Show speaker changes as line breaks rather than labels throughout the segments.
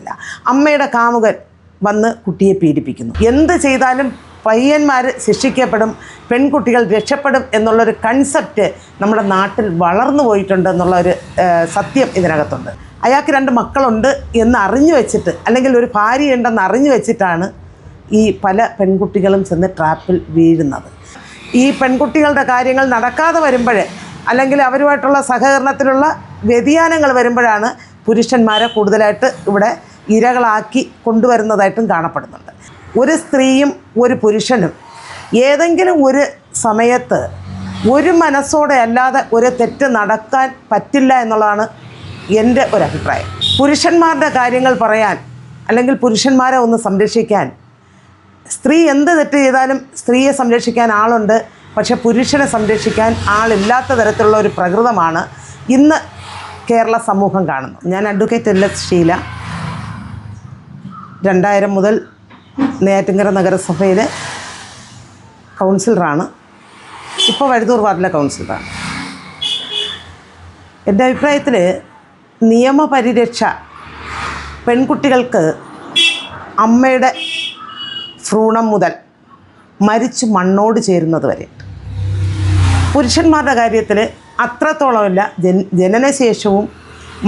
ഇല്ല അമ്മയുടെ കാമുകൻ വന്ന് കുട്ടിയെ പീഡിപ്പിക്കുന്നു. എന്ത് ചെയ്താലും പയ്യന്മാർ ശിക്ഷിക്കപ്പെടും പെൺകുട്ടികൾ രക്ഷപ്പെടും എന്നുള്ളൊരു കൺസെപ്റ്റ് നമ്മുടെ നാട്ടിൽ വളർന്നു പോയിട്ടുണ്ട് എന്നുള്ള ഒരു സത്യം ഇതിനകത്തുണ്ട്. അയാൾക്ക് രണ്ട് മക്കളുണ്ട് എന്ന് അറിഞ്ഞു വെച്ചിട്ട് അല്ലെങ്കിൽ ഒരു ഭാര്യയുണ്ടെന്ന് അറിഞ്ഞു വെച്ചിട്ടാണ് ഈ പല പെൺകുട്ടികളും ചെന്ന് ട്രാപ്പിൽ വീഴുന്നത്. ഈ പെൺകുട്ടികളുടെ കാര്യങ്ങൾ നടക്കാതെ വരുമ്പോൾ അല്ലെങ്കിൽ അവരുമായിട്ടുള്ള സഹകരണത്തിലുള്ള വ്യതിയാനങ്ങൾ വരുമ്പോഴാണ് പുരുഷന്മാരെ കൂടുതലായിട്ട് ഇവിടെ ഇരകളാക്കി കൊണ്ടുവരുന്നതായിട്ടും കാണപ്പെടുന്നുണ്ട്. ഒരു സ്ത്രീയും ഒരു പുരുഷനും ഏതെങ്കിലും ഒരു സമയത്ത് ഒരു മനസ്സോടെ അല്ലാതെ ഒരു തെറ്റ് നടക്കാൻ പറ്റില്ല എന്നുള്ളതാണ് എന്റെ ഒരു അഭിപ്രായം പുരുഷന്മാരുടെ കാര്യങ്ങൾ പറയാൻ അല്ലെങ്കിൽ പുരുഷന്മാരെ ഒന്ന് സംരക്ഷിക്കാൻ സ്ത്രീ എന്ത് തെറ്റ് ചെയ്താലും സ്ത്രീയെ സംരക്ഷിക്കാൻ ആളുണ്ട്. പക്ഷെ പുരുഷനെ സംരക്ഷിക്കാൻ ആളില്ലാത്ത തരത്തിലുള്ള ഒരു പ്രകൃതമാണ്. ഇന്ന് കേരള സമൂഹം കാണുന്നു. ഞാൻ അഡ്വക്കേറ്റ് എൽ എസ് ഷീല രണ്ടായിരം മുതൽ നെയ്യാറ്റിങ്കര നഗരസഭയിലെ കൗൺസിലറാണ് ഇപ്പോൾ വഴുതൂർ വാർഡിലെ കൗൺസിലറാണ് എന്റെ അഭിപ്രായത്തിൽ നിയമപരിരക്ഷ പെൺകുട്ടികൾക്ക് അമ്മയുടെ ഭ്രൂണം മുതൽ മരിച്ചു മണ്ണോട് ചേരുന്നത് വരെ. പുരുഷന്മാരുടെ കാര്യത്തിൽ അത്രത്തോളമില്ല. ജന ജനനശേഷവും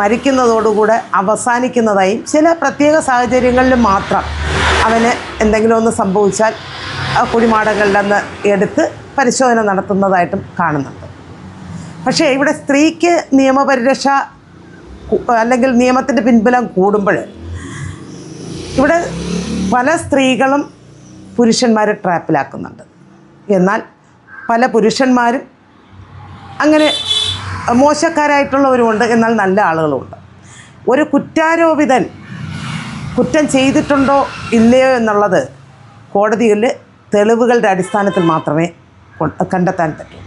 മരിക്കുന്നതോടുകൂടെ അവസാനിക്കുന്നതായും ചില പ്രത്യേക സാഹചര്യങ്ങളിൽ മാത്രം അവന് എന്തെങ്കിലും ഒന്ന് സംഭവിച്ചാൽ കുഴിമാടങ്ങളിൽ നിന്ന് എടുത്ത് പരിശോധന നടത്തുന്നതായിട്ടും കാണുന്നുണ്ട്. പക്ഷേ ഇവിടെ സ്ത്രീക്ക് നിയമപരിരക്ഷ അല്ലെങ്കിൽ നിയമത്തിന്റെ പിൻബലം കൂടുമ്പോൾ ഇവിടെ പല സ്ത്രീകളും പുരുഷന്മാരെ ട്രാപ്പിലാക്കുന്നുണ്ട്. എന്നാൽ പല പുരുഷന്മാരും അങ്ങനെ മോശക്കാരായിട്ടുള്ളവരുമുണ്ട് എന്നാൽ നല്ല ആളുകളുമുണ്ട്. ഒരു കുറ്റാരോപിതൻ കുറ്റം ചെയ്തിട്ടുണ്ടോ ഇല്ലയോ എന്നുള്ളത് കോടതിയിൽ തെളിവുകളുടെ അടിസ്ഥാനത്തിൽ മാത്രമേ കണ്ടെത്താൻ പറ്റൂ.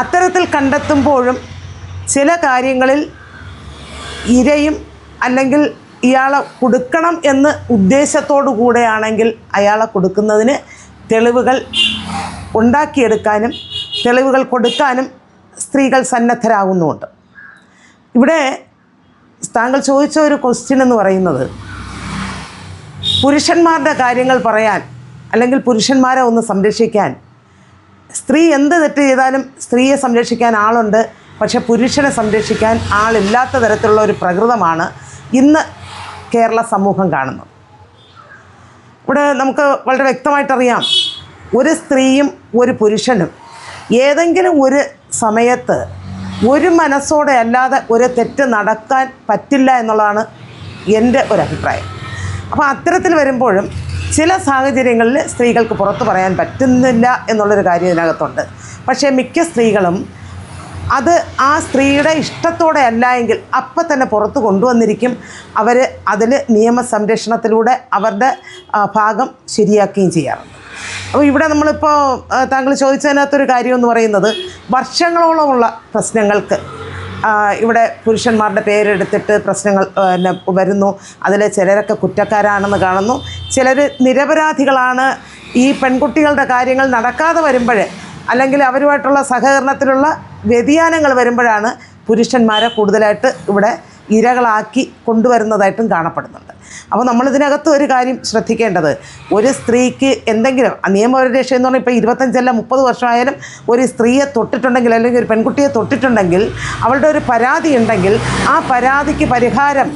അത്തരത്തിൽ കണ്ടെത്തുമ്പോഴും ചില കാര്യങ്ങളിൽ ഇരയും അല്ലെങ്കിൽ ഇയാളെ കൊടുക്കണം എന്ന് ഉദ്ദേശത്തോടു കൂടെയാണെങ്കിൽ അയാളെ കൊടുക്കുന്നതിന് തെളിവുകൾ ഉണ്ടാക്കിയെടുക്കാനും തെളിവുകൾ കൊടുക്കാനും സ്ത്രീകൾ സന്നദ്ധരാകുന്നുമുണ്ട്. ഇവിടെ താങ്കൾ ചോദിച്ച ഒരു ക്വസ്റ്റ്യൻ എന്ന് പറയുന്നത് പുരുഷന്മാരുടെ കാര്യങ്ങൾ പറയാൻ അല്ലെങ്കിൽ പുരുഷന്മാരെ ഒന്ന് സംരക്ഷിക്കാൻ സ്ത്രീ എന്ത് തെറ്റ് ചെയ്താലും സ്ത്രീയെ സംരക്ഷിക്കാൻ ആളുണ്ട് പക്ഷെ പുരുഷനെ സംരക്ഷിക്കാൻ ആളില്ലാത്ത തരത്തിലുള്ള ഒരു പ്രകൃതമാണ് ഇന്ന് കേരള സമൂഹം കാണുന്നത്. ഇവിടെ നമുക്ക് വളരെ വ്യക്തമായിട്ടറിയാം ഒരു സ്ത്രീയും ഒരു പുരുഷനും ഏതെങ്കിലും ഒരു സമയത്ത് ഒരു മനസ്സോടെ അല്ലാതെ ഒരു തെറ്റ് നടക്കാൻ പറ്റില്ല എന്നുള്ളതാണ് എന്റെ ഒരു അഭിപ്രായം അപ്പോൾ അത്തരത്തിൽ വരുമ്പോഴും ചില സാഹചര്യങ്ങളിൽ സ്ത്രീകൾക്ക് പുറത്തു പറയാൻ പറ്റുന്നില്ല എന്നുള്ളൊരു കാര്യം ഇതിനകത്തുണ്ട്. പക്ഷേ മിക്ക സ്ത്രീകളും അത് ആ സ്ത്രീയുടെ ഇഷ്ടത്തോടെ അല്ല എങ്കിൽ അപ്പം തന്നെ പുറത്ത് കൊണ്ടുവന്നിരിക്കും. അവർ അതിൽ നിയമസംരക്ഷണത്തിലൂടെ അവരുടെ ഭാഗം ശരിയാക്കുകയും ചെയ്യാറുണ്ട്. അപ്പോൾ ഇവിടെ നമ്മളിപ്പോൾ താങ്കൾ ചോദിച്ചതിനകത്തൊരു കാര്യം എന്ന് പറയുന്നത് വർഷങ്ങളോളമുള്ള പ്രശ്നങ്ങൾക്ക് ഇവിടെ പുരുഷന്മാരുടെ പേരെടുത്തിട്ട് പ്രശ്നങ്ങൾ എന്നെ വരുന്നു. അതിൽ ചിലരൊക്കെ കുറ്റക്കാരാണെന്ന് കാണുന്നു. ചിലർ നിരപരാധികളാണ്. ഈ പെൺകുട്ടികളുടെ കാര്യങ്ങൾ നടക്കാതെ വരുമ്പോൾ അല്ലെങ്കിൽ അവരുമായിട്ടുള്ള സഹകരണത്തിലുള്ള വ്യതിയാനങ്ങൾ വരുമ്പോഴാണ് പുരുഷന്മാരെ കൂടുതലായിട്ട് ഇവിടെ ഇരകളാക്കി കൊണ്ടുവരുന്നതായിട്ടും കാണപ്പെടുന്നുണ്ട്. അപ്പോൾ നമ്മളിതിനകത്ത് ഒരു കാര്യം ശ്രദ്ധിക്കേണ്ടത്. ഒരു സ്ത്രീക്ക് എന്തെങ്കിലും നിയമപരിരക്ഷ എന്ന് പറഞ്ഞാൽ ഇപ്പോൾ ഇരുപത്തഞ്ചല്ല മുപ്പത് വർഷമായാലും ഒരു സ്ത്രീയെ തൊട്ടിട്ടുണ്ടെങ്കിൽ അല്ലെങ്കിൽ ഒരു പെൺകുട്ടിയെ തൊട്ടിട്ടുണ്ടെങ്കിൽ അവളുടെ ഒരു പരാതി ഉണ്ടെങ്കിൽ ആ പരാതിക്ക് പരിഹാരം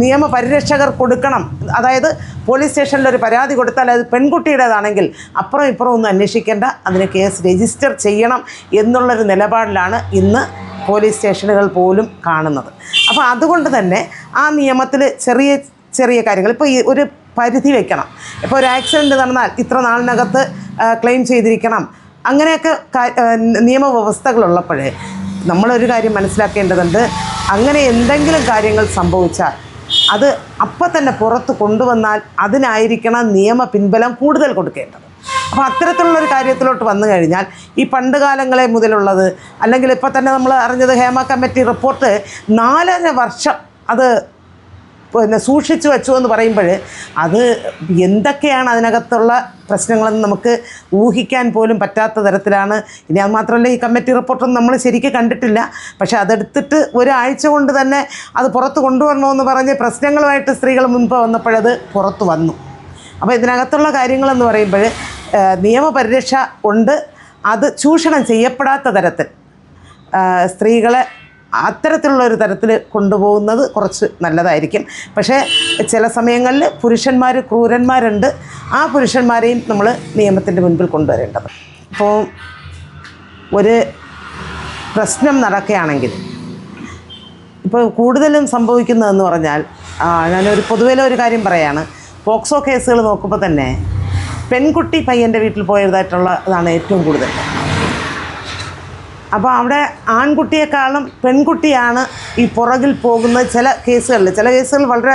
നിയമപരിരക്ഷകർ കൊടുക്കണം. അതായത് പോലീസ് സ്റ്റേഷനിൽ ഒരു പരാതി കൊടുത്താൽ അത് പെൺകുട്ടിയുടേതാണെങ്കിൽ അപ്പുറം ഇപ്പുറം ഒന്നും അന്വേഷിക്കേണ്ട അതിന് കേസ് രജിസ്റ്റർ ചെയ്യണം എന്നുള്ളൊരു നിലപാടിലാണ് ഇന്ന് പോലീസ് സ്റ്റേഷനുകൾ പോലും കാണുന്നത്. അപ്പോൾ അതുകൊണ്ട് തന്നെ ആ നിയമത്തിൽ ചെറിയ ചെറിയ കാര്യങ്ങൾ. ഇപ്പോൾ ഈ ഒരു പരിധി വെക്കണം. ഇപ്പോൾ ഒരു ആക്സിഡന്റ് നടന്നാൽ ഇത്ര നാളിനകത്ത് ക്ലെയിം ചെയ്തിരിക്കണം. അങ്ങനെയൊക്കെ നിയമവ്യവസ്ഥകളുള്ളപ്പോഴേ നമ്മളൊരു കാര്യം മനസ്സിലാക്കേണ്ടതുണ്ട്. അങ്ങനെ എന്തെങ്കിലും കാര്യങ്ങൾ സംഭവിച്ചാൽ അത് അപ്പം തന്നെ പുറത്ത് കൊണ്ടുവന്നാൽ അതിനായിരിക്കണം നിയമ പിൻബലം കൂടുതൽ കൊടുക്കേണ്ടത്. അപ്പോൾ അത്തരത്തിലുള്ളൊരു കാര്യത്തിലോട്ട് വന്നു കഴിഞ്ഞാൽ ഈ പണ്ട് കാലങ്ങളെ മുതലുള്ളത് അല്ലെങ്കിൽ ഇപ്പോൾ തന്നെ നമ്മൾ അറിഞ്ഞത് ഹേമ കമ്മിറ്റി റിപ്പോർട്ട് നാലര വർഷം അത് പിന്നെ സൂക്ഷിച്ചു വെച്ചു എന്ന് പറയുമ്പോൾ അത് എന്തൊക്കെയാണ് അതിനകത്തുള്ള പ്രശ്നങ്ങളെന്ന് നമുക്ക് ഊഹിക്കാൻ പോലും പറ്റാത്ത തരത്തിലാണ്. ഇനി അത് മാത്രമല്ല ഈ കമ്മിറ്റി റിപ്പോർട്ടൊന്നും നമ്മൾ ശരിക്കും കണ്ടിട്ടില്ല. പക്ഷേ അതെടുത്തിട്ട് ഒരാഴ്ച കൊണ്ട് തന്നെ അത് പുറത്ത് കൊണ്ടുവരണമെന്ന് പറഞ്ഞ് പ്രശ്നങ്ങളുമായിട്ട് സ്ത്രീകൾ മുൻപ് വന്നപ്പോഴത് പുറത്ത് വന്നു. അപ്പോൾ ഇതിനകത്തുള്ള കാര്യങ്ങളെന്ന് പറയുമ്പോൾ നിയമപരിരക്ഷ ഉണ്ട്. അത് ചൂഷണം ചെയ്യപ്പെടാത്ത തരത്തിൽ സ്ത്രീകളെ അത്തരത്തിലുള്ള ഒരു തരത്തിൽ കൊണ്ടുപോകുന്നത് കുറച്ച് നല്ലതായിരിക്കും. പക്ഷേ ചില സമയങ്ങളിൽ പുരുഷന്മാർ ക്രൂരന്മാരുണ്ട്. ആ പുരുഷന്മാരെയും നമ്മൾ നിയമത്തിന്റെ മുൻപിൽ കൊണ്ടുവരേണ്ടത്. അപ്പോൾ ഒരു പ്രശ്നം നടക്കുകയാണെങ്കിൽ ഇപ്പോൾ കൂടുതലും സംഭവിക്കുന്നതെന്ന് പറഞ്ഞാൽ ഞാനൊരു പൊതുവേലൊരു ഒരു കാര്യം പറയാണ്. പോക്സോ കേസുകൾ നോക്കുമ്പോൾ തന്നെ പെൺകുട്ടി പയ്യന്റെ വീട്ടിൽ പോയതായിട്ടുള്ള ഇതാണ് ഏറ്റവും കൂടുതൽ. അപ്പോൾ അവിടെ ആൺകുട്ടിയെക്കാളും പെൺകുട്ടിയാണ് ഈ പുറകിൽ പോകുന്ന ചില കേസുകളിൽ. ചില കേസുകൾ വളരെ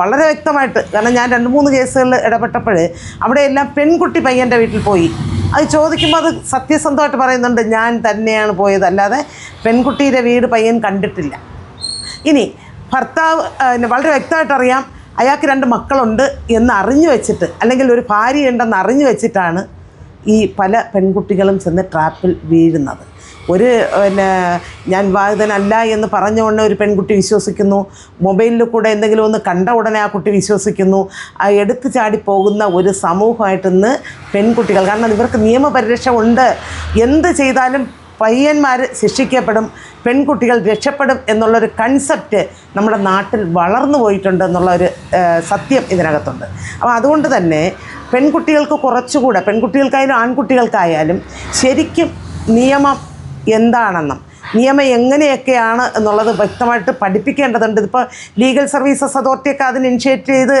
വളരെ വ്യക്തമായിട്ട് കാരണം ഞാൻ രണ്ട് മൂന്ന് കേസുകളിൽ ഇടപെട്ടപ്പോൾ അവിടെയെല്ലാം പെൺകുട്ടി പയ്യന്റെ വീട്ടിൽ പോയി. അത് ചോദിക്കുമ്പോൾ അത് സത്യസന്ധമായിട്ട് പറയുന്നുണ്ട് ഞാൻ തന്നെയാണ് പോയത്. അല്ലാതെ പെൺകുട്ടിയുടെ വീട് പയ്യൻ കണ്ടിട്ടില്ല. ഇനി ഭർത്താവ് വളരെ വ്യക്തമായിട്ട് അറിയാം അയാൾക്ക് രണ്ട് മക്കളുണ്ട് എന്ന് അറിഞ്ഞു വെച്ചിട്ട് അല്ലെങ്കിൽ ഒരു ഭാര്യയുണ്ടെന്ന് അറിഞ്ഞു വെച്ചിട്ടാണ് ഈ പല പെൺകുട്ടികളും ചെന്ന് ട്രാപ്പിൽ വീഴുന്നത്. ഒരു പിന്നെ ഞാൻ വിവാഹിതനല്ല എന്ന് പറഞ്ഞുകൊണ്ട് ഒരു പെൺകുട്ടി വിശ്വസിക്കുന്നു. മൊബൈലിൽ കൂടെ എന്തെങ്കിലും ഒന്ന് കണ്ട ഉടനെ ആ കുട്ടി വിശ്വസിക്കുന്നു. ആ എടുത്തു ചാടി പോകുന്ന ഒരു സമൂഹമായിട്ട് ഇന്ന് പെൺകുട്ടികൾ കാരണം ഇവർക്ക് നിയമപരിരക്ഷ ഉണ്ട്. എന്ത് ചെയ്താലും പയ്യന്മാർ ശിക്ഷിക്കപ്പെടും പെൺകുട്ടികൾ രക്ഷപ്പെടും എന്നുള്ളൊരു കൺസെപ്റ്റ് നമ്മുടെ നാട്ടിൽ വളർന്നു പോയിട്ടുണ്ട് എന്നുള്ള ഒരു സത്യം ഇതിനകത്തുണ്ട്. അപ്പോൾ അതുകൊണ്ട് തന്നെ പെൺകുട്ടികൾക്ക് കുറച്ചുകൂടെ പെൺകുട്ടികൾക്കായാലും ആൺകുട്ടികൾക്കായാലും ശരിക്കും നിയമം എന്താണെന്നും നിയമം എങ്ങനെയൊക്കെയാണ് എന്നുള്ളത് വ്യക്തമായിട്ട് പഠിപ്പിക്കേണ്ടതുണ്ട്. ഇതിപ്പോൾ ലീഗൽ സർവീസസ് അതോറിറ്റിയൊക്കെ അതിന് ഇനിഷ്യേറ്റ് ചെയ്ത്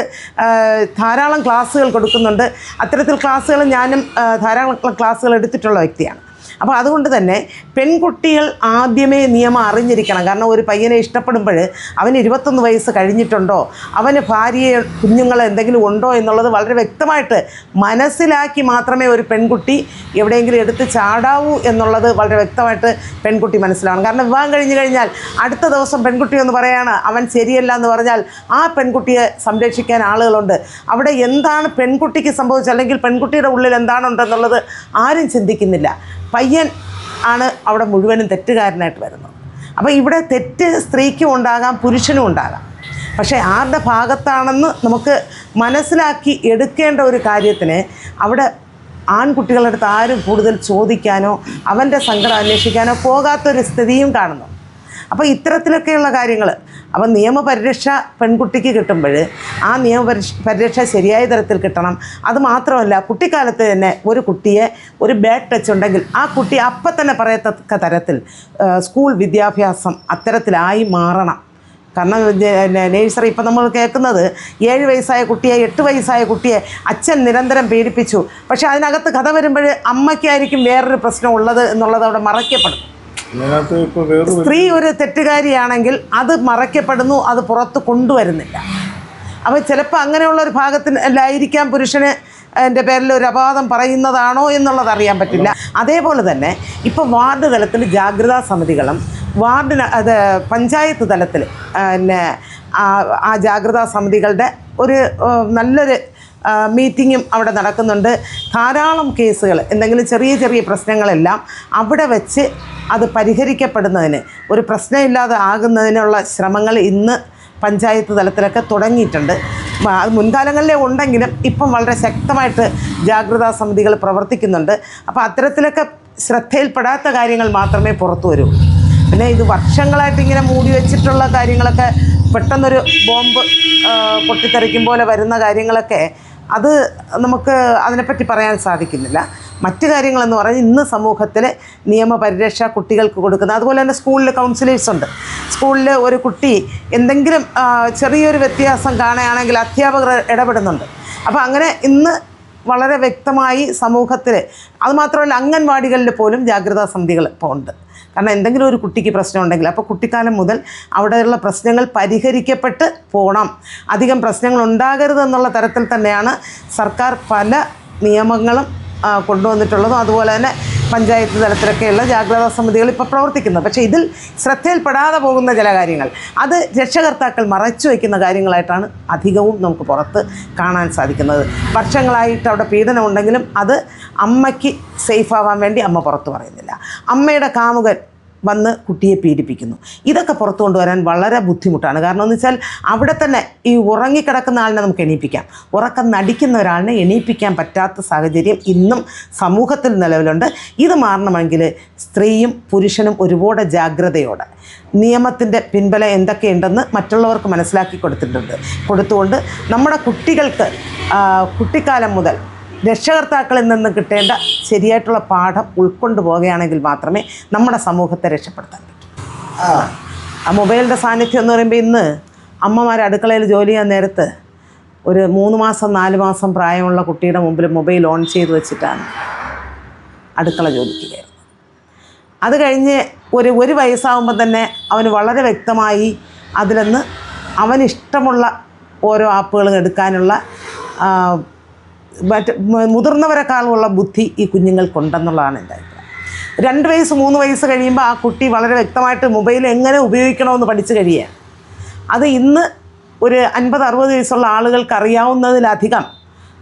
ധാരാളം ക്ലാസ്സുകൾ കൊടുക്കുന്നുണ്ട്. അത്തരത്തിൽ ക്ലാസ്സുകൾ ഞാനും ധാരാളം ക്ലാസ്സുകൾ എടുത്തിട്ടുള്ള വ്യക്തിയാണ്. അപ്പോൾ അതുകൊണ്ട് തന്നെ പെൺകുട്ടികൾ ആദ്യമേ നിയമം അറിഞ്ഞിരിക്കണം. കാരണം ഒരു പയ്യനെ ഇഷ്ടപ്പെടുമ്പോൾ അവന് ഇരുപത്തൊന്ന് വയസ്സ് കഴിഞ്ഞിട്ടുണ്ടോ അവന് ഭാര്യയെ കുഞ്ഞുങ്ങൾ എന്തെങ്കിലും ഉണ്ടോ എന്നുള്ളത് വളരെ വ്യക്തമായിട്ട് മനസ്സിലാക്കി മാത്രമേ ഒരു പെൺകുട്ടി എവിടെയെങ്കിലും എടുത്ത് ചാടാവൂ എന്നുള്ളത് വളരെ വ്യക്തമായിട്ട് പെൺകുട്ടി മനസ്സിലാവണം. കാരണം വിവാഹം കഴിഞ്ഞ് കഴിഞ്ഞാൽ അടുത്ത ദിവസം പെൺകുട്ടി എന്ന് പറയാണ് അവൻ ശരിയല്ല എന്ന് പറഞ്ഞാൽ ആ പെൺകുട്ടിയെ സംരക്ഷിക്കാൻ ആളുകളുണ്ട്. അവിടെ എന്താണ് പെൺകുട്ടിക്ക് സംഭവിച്ചത്? അല്ലെങ്കിൽ പെൺകുട്ടിയുടെ ഉള്ളിൽ എന്താണുണ്ടെന്നുള്ളത് ആരും ചിന്തിക്കുന്നില്ല. പയ്യൻ ആണ് അവിടെ മുഴുവനും തെറ്റുകാരനായിട്ട് വരുന്നത്. അപ്പോൾ ഇവിടെ തെറ്റ് സ്ത്രീക്കും ഉണ്ടാകാം പുരുഷനും ഉണ്ടാകാം. പക്ഷേ ആരുടെ ഭാഗത്താണെന്ന് നമുക്ക് മനസ്സിലാക്കി എടുക്കേണ്ട ഒരു കാര്യത്തിന് അവിടെ ആൺകുട്ടികളുടെ അടുത്ത് ആരും കൂടുതൽ ചോദിക്കാനോ അവന്റെ സങ്കടം അന്വേഷിക്കാനോ പോകാത്തൊരു സ്ഥിതിയും കാണുന്നു. അപ്പോൾ ഇത്തരത്തിലൊക്കെയുള്ള കാര്യങ്ങൾ അപ്പം നിയമപരിരക്ഷ പെൺകുട്ടിക്ക് കിട്ടുമ്പോൾ ആ നിയമപരിഷ പരിരക്ഷ ശരിയായ തരത്തിൽ കിട്ടണം. അത് മാത്രമല്ല കുട്ടിക്കാലത്ത് തന്നെ ഒരു കുട്ടിയെ ഒരു ബാഡ് ടച്ച് ഉണ്ടെങ്കിൽ ആ കുട്ടി അപ്പം തന്നെ പറയത്തക്ക തരത്തിൽ സ്കൂൾ വിദ്യാഭ്യാസം അത്തരത്തിലായി മാറണം. കാരണം നേഴ്സറി ഇപ്പം നമ്മൾ കേൾക്കുന്നത് ഏഴ് വയസ്സായ കുട്ടിയെ എട്ട് വയസ്സായ കുട്ടിയെ അച്ഛൻ നിരന്തരം പീഡിപ്പിച്ചു. പക്ഷേ അതിനകത്ത് കഥ വരുമ്പോൾ അമ്മയ്ക്കായിരിക്കും വേറൊരു പ്രശ്നം ഉള്ളത് എന്നുള്ളത് അവിടെ മറയ്ക്കപ്പെടും. സ്ത്രീ ഒരു തെറ്റുകാരിയാണെങ്കിൽ അത് മറയ്ക്കപ്പെടുന്നു അത് പുറത്ത് കൊണ്ടുവരുന്നില്ല. അപ്പോൾ ചിലപ്പോൾ അങ്ങനെയുള്ള ഒരു ഭാഗത്തിന് അല്ലായിരിക്കാം പുരുഷന് എന്റെ പേരിൽ ഒരു അപവാദം പറയുന്നതാണോ എന്നുള്ളത് അറിയാൻ പറ്റില്ല. അതേപോലെ തന്നെ ഇപ്പോൾ വാർഡ് തലത്തിൽ ജാഗ്രതാ സമിതികളും വാർഡിന് അത് പഞ്ചായത്ത് തലത്തിൽ പിന്നെ ആ- ജാഗ്രതാ സമിതികളുടെ ഒരു നല്ലൊരു മീറ്റിങ്ങും അവിടെ നടക്കുന്നുണ്ട്. ധാരാളം കേസുകൾ എന്തെങ്കിലും ചെറിയ ചെറിയ പ്രശ്നങ്ങളെല്ലാം അവിടെ വെച്ച് അത് പരിഹരിക്കപ്പെടുന്നതിന് ഒരു പ്രശ്നമില്ലാതെ ആകുന്നതിനുള്ള ശ്രമങ്ങൾ ഇന്ന് പഞ്ചായത്ത് തലത്തിലൊക്കെ തുടങ്ങിയിട്ടുണ്ട്. അത് മുൻകാലങ്ങളിലേ ഉണ്ടെങ്കിലും ഇപ്പം വളരെ ശക്തമായിട്ട് ജാഗ്രതാ സമിതികൾ പ്രവർത്തിക്കുന്നുണ്ട്. അപ്പോൾ അത്തരത്തിലൊക്കെ ശ്രദ്ധയിൽപ്പെടാത്ത കാര്യങ്ങൾ മാത്രമേ പുറത്തു വരൂ. പിന്നെ ഇത് വർഷങ്ങളായിട്ട് ഇങ്ങനെ മൂടി വെച്ചിട്ടുള്ള കാര്യങ്ങളൊക്കെ പെട്ടെന്നൊരു ബോംബ് പൊട്ടിത്തെറിക്കും പോലെ വരുന്ന കാര്യങ്ങളൊക്കെ അത് നമുക്ക് അതിനെപ്പറ്റി പറയാൻ സാധിക്കുന്നില്ല. മറ്റു കാര്യങ്ങളെന്ന് പറഞ്ഞാൽ ഇന്ന് സമൂഹത്തിൽ നിയമപരിരക്ഷ കുട്ടികൾക്ക് കൊടുക്കുന്നത് അതുപോലെ തന്നെ സ്കൂളിൽ കൗൺസിലേഴ്സ് ഉണ്ട്. സ്കൂളിൽ ഒരു കുട്ടി എന്തെങ്കിലും ചെറിയൊരു വ്യത്യാസം കാണുകയാണെങ്കിൽ അധ്യാപകർ ഇടപെടുന്നുണ്ട്. അപ്പോൾ അങ്ങനെ ഇന്ന് വളരെ വ്യക്തമായി സമൂഹത്തിൽ അതുമാത്രമല്ല അംഗൻവാടികളിൽ പോലും ജാഗ്രതാ സമിതികൾ ഇപ്പോൾ ഉണ്ട്. കാരണം എന്തെങ്കിലും ഒരു കുട്ടിക്ക് പ്രശ്നം ഉണ്ടെങ്കിൽ അപ്പോൾ കുട്ടിക്കാലം മുതൽ അവിടെയുള്ള പ്രശ്നങ്ങൾ പരിഹരിക്കപ്പെട്ട് പോകണം അധികം പ്രശ്നങ്ങൾ ഉണ്ടാകരുതെന്നുള്ള തരത്തിൽ തന്നെയാണ് സർക്കാർ പല നിയമങ്ങളും കൊണ്ടുവന്നിട്ടുള്ളതും അതുപോലെ തന്നെ പഞ്ചായത്ത് തലത്തിലൊക്കെയുള്ള ജാഗ്രതാ സമിതികൾ ഇപ്പോൾ പ്രവർത്തിക്കുന്നത് പക്ഷേ ഇതിൽ ശ്രദ്ധയിൽപ്പെടാതെ പോകുന്ന ചില കാര്യങ്ങൾ. അത് രക്ഷകർത്താക്കൾ മറച്ചു വയ്ക്കുന്ന കാര്യങ്ങളായിട്ടാണ് അധികവും നമുക്ക് പുറത്ത് കാണാൻ സാധിക്കുന്നത്. വർഷങ്ങളായിട്ട് അവിടെ പീഡനം ഉണ്ടെങ്കിലും അത് അമ്മയ്ക്ക് സേഫ് ആവാൻ വേണ്ടി അമ്മ പുറത്ത് പറയുന്നില്ല. അമ്മയുടെ കാമുകൻ വന്ന് കുട്ടിയെ പീഡിപ്പിക്കുന്നു. ഇതൊക്കെ പുറത്തു കൊണ്ടുവരാൻ വളരെ ബുദ്ധിമുട്ടാണ്. കാരണം എന്ന് വെച്ചാൽ അവിടെ തന്നെ ഈ ഉറങ്ങിക്കിടക്കുന്ന ആളിനെ നമുക്ക് എണീപ്പിക്കാം. ഉറക്കം നടിക്കുന്ന ഒരാളിനെ എണീപ്പിക്കാൻ പറ്റാത്ത സാഹചര്യം ഇന്നും സമൂഹത്തിൽ നിലവിലുണ്ട്. ഇത് മാറണമെങ്കിൽ സ്ത്രീയും പുരുഷനും ഒരുപാട് ജാഗ്രതയോടെ നിയമത്തിന്റെ പിൻബലം എന്തൊക്കെയുണ്ടെന്ന് മറ്റുള്ളവർക്ക് മനസ്സിലാക്കി കൊടുത്തിട്ടുണ്ട്. കൊടുത്തുകൊണ്ട് നമ്മുടെ കുട്ടികൾക്ക് കുട്ടിക്കാലം മുതൽ രക്ഷകർത്താക്കളിൽ നിന്ന് കിട്ടേണ്ട ശരിയായിട്ടുള്ള പാഠം ഉൾക്കൊണ്ടു പോവുകയാണെങ്കിൽ മാത്രമേ നമ്മുടെ സമൂഹത്തെ രക്ഷപ്പെടുത്താൻ പറ്റൂ. ആ. മൊബൈലിന്റെ സാന്നിധ്യം എന്ന് പറയുമ്പോൾ ഇന്ന് അമ്മമാർ അടുക്കളയിൽ ജോലി ചെയ്യാൻ നേരത്ത് ഒരു മൂന്ന് മാസം നാല് മാസം പ്രായമുള്ള കുട്ടിയുടെ മുമ്പിൽ മൊബൈൽ ഓൺ ചെയ്ത് വെച്ചിട്ടാണ് അടുക്കള ജോലിക്ക് കയറുന്നത്. അത് കഴിഞ്ഞ് ഒരു ഒരു വയസ്സാകുമ്പോൾ തന്നെ അവന് വളരെ വ്യക്തമായി അതിലൊന്ന് അവനിഷ്ടമുള്ള ഓരോ ആപ്പുകളും എടുക്കാനുള്ള മറ്റ് മുതിർന്നവരെക്കാളുള്ള ബുദ്ധി ഈ കുഞ്ഞുങ്ങൾക്കുണ്ടെന്നുള്ളതാണ് എന്റെ അഭിപ്രായം. രണ്ട് വയസ്സ് മൂന്ന് വയസ്സ് കഴിയുമ്പോൾ ആ കുട്ടി വളരെ വ്യക്തമായിട്ട് മൊബൈൽ എങ്ങനെ ഉപയോഗിക്കണമെന്ന് പഠിച്ചു കഴിയുകയാണ്. അത് ഇന്ന് ഒരു അൻപത് അറുപത് വയസ്സുള്ള ആളുകൾക്ക് അറിയാവുന്നതിലധികം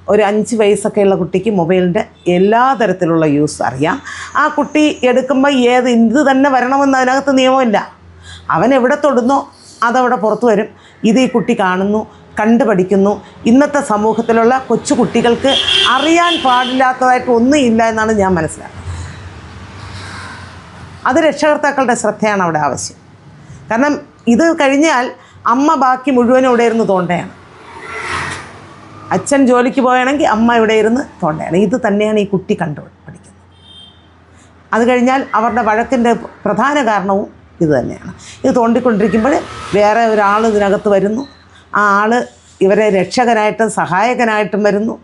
ഒരു അഞ്ച് വയസ്സൊക്കെയുള്ള കുട്ടിക്ക് മൊബൈലിന്റെ എല്ലാ തരത്തിലുള്ള യൂസ് അറിയാം. ആ കുട്ടി എടുക്കുമ്പോൾ ഏത് ഇത് തന്നെ വരണമെന്ന് അതിനകത്ത് നിയമമില്ല. അവൻ എവിടെ തൊടുന്നോ അതവിടെ പുറത്തു വരും. ഇത് ഈ കുട്ടി കാണുന്നു. കണ്ടു പഠിക്കുന്നു ഇന്നത്തെ സമൂഹത്തിലുള്ള കൊച്ചു കുട്ടികൾക്ക് അറിയാൻ പാടില്ലാത്തതായിട്ട് ഒന്നും ഇല്ല എന്നാണ് ഞാൻ മനസ്സിലാക്കുന്നത്. അത് രക്ഷകർത്താക്കളുടെ ശ്രദ്ധയാണ് അവിടെ ആവശ്യം. കാരണം ഇത് കഴിഞ്ഞാൽ അമ്മ ബാക്കി മുഴുവനും ഇവിടെ ഇരുന്ന് തോണ്ടയാണ്. അച്ഛൻ ജോലിക്ക് പോവുകയാണെങ്കിൽ അമ്മ ഇവിടെ ഇരുന്ന് തോണ്ടയാണ്. ഇത് തന്നെയാണ് ഈ കുട്ടി കണ്ടു പഠിക്കുന്നത്. അത് കഴിഞ്ഞാൽ അവരുടെ വഴക്കിന്റെ പ്രധാന കാരണവും ഇത് തന്നെയാണ്. ഇത് തോണ്ടിക്കൊണ്ടിരിക്കുമ്പോൾ വേറെ ഒരാൾ ഇതിനകത്ത് വരുന്നു. ആ ആൾ ഇവരെ രക്ഷകനായിട്ടും സഹായകനായിട്ടും വരുന്നു.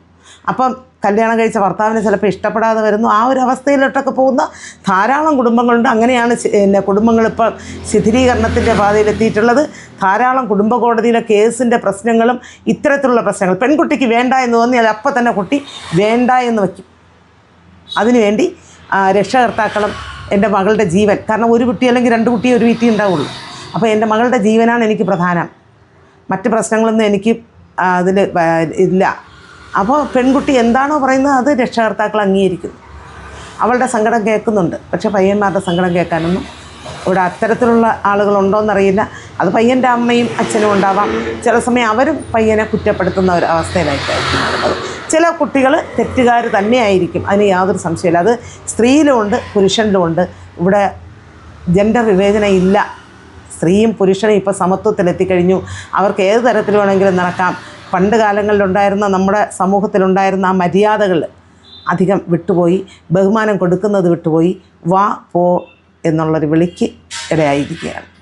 അപ്പം കല്യാണം കഴിച്ച ഭർത്താവിനെ ചിലപ്പോൾ ഇഷ്ടപ്പെടാതെ വരുന്നു. ആ ഒരു അവസ്ഥയിലോട്ടൊക്കെ പോകുന്ന ധാരാളം കുടുംബങ്ങളുണ്ട്. അങ്ങനെയാണ് പിന്നെ കുടുംബങ്ങളിപ്പം ശിഥിലീകരണത്തിന്റെ പാതയിലെത്തിയിട്ടുള്ളത്. ധാരാളം കുടുംബ കോടതിയിലെ കേസിന്റെ പ്രശ്നങ്ങളും ഇത്തരത്തിലുള്ള പ്രശ്നങ്ങൾ പെൺകുട്ടിക്ക് വേണ്ട എന്ന് തോന്നിയാൽ അപ്പം തന്നെ കുട്ടി വേണ്ട എന്ന് വയ്ക്കും. അതിനുവേണ്ടി രക്ഷകർത്താക്കളും എന്റെ മകളുടെ ജീവൻ. കാരണം ഒരു കുട്ടി അല്ലെങ്കിൽ രണ്ട് കുട്ടി ഒരു വീട്ടിൽ ഉണ്ടാവുള്ളൂ. അപ്പോൾ എന്റെ മകളുടെ ജീവനാണ് എനിക്ക് പ്രധാനം. മറ്റ് പ്രശ്നങ്ങളൊന്നും എനിക്ക് അതിൽ ഇല്ല. അപ്പോൾ പെൺകുട്ടി എന്താണോ പറയുന്നത് അത് രക്ഷകർത്താക്കൾ അംഗീകരിക്കുന്നു. അവളുടെ സങ്കടം കേൾക്കുന്നുണ്ട്. പക്ഷേ പയ്യന്മാരുടെ സങ്കടം കേൾക്കാനൊന്നും ഇവിടെ അത്തരത്തിലുള്ള ആളുകളുണ്ടോയെന്നറിയില്ല അത് പയ്യന്റെ അമ്മയും അച്ഛനും ഉണ്ടാവാം. ചില സമയം അവരും പയ്യനെ കുറ്റപ്പെടുത്തുന്ന ഒരു അവസ്ഥയിലായിട്ടായിരിക്കും. നടക്കുന്നത്. ചില കുട്ടികൾ തെറ്റുകാർ തന്നെയായിരിക്കും. അതിന് യാതൊരു സംശയമില്ല അത് സ്ത്രീയിലുമുണ്ട് പുരുഷനിലുമുണ്ട്. ഇവിടെ ജെൻഡർ വിവേചനം ഇല്ല. സ്ത്രീയും പുരുഷനും ഇപ്പോൾ സമത്വത്തിലെത്തിക്കഴിഞ്ഞു. അവർക്ക് ഏത് തരത്തിൽ വേണമെങ്കിലും നടക്കാം. പണ്ട് കാലങ്ങളിലുണ്ടായിരുന്ന നമ്മുടെ സമൂഹത്തിലുണ്ടായിരുന്ന ആ മര്യാദകൾ അധികം വിട്ടുപോയി. ബഹുമാനം കൊടുക്കുന്നത് വിട്ടുപോയി. വാ പോ എന്നുള്ളൊരു വിളിക്ക് ഇടയായിരിക്കുകയാണ്.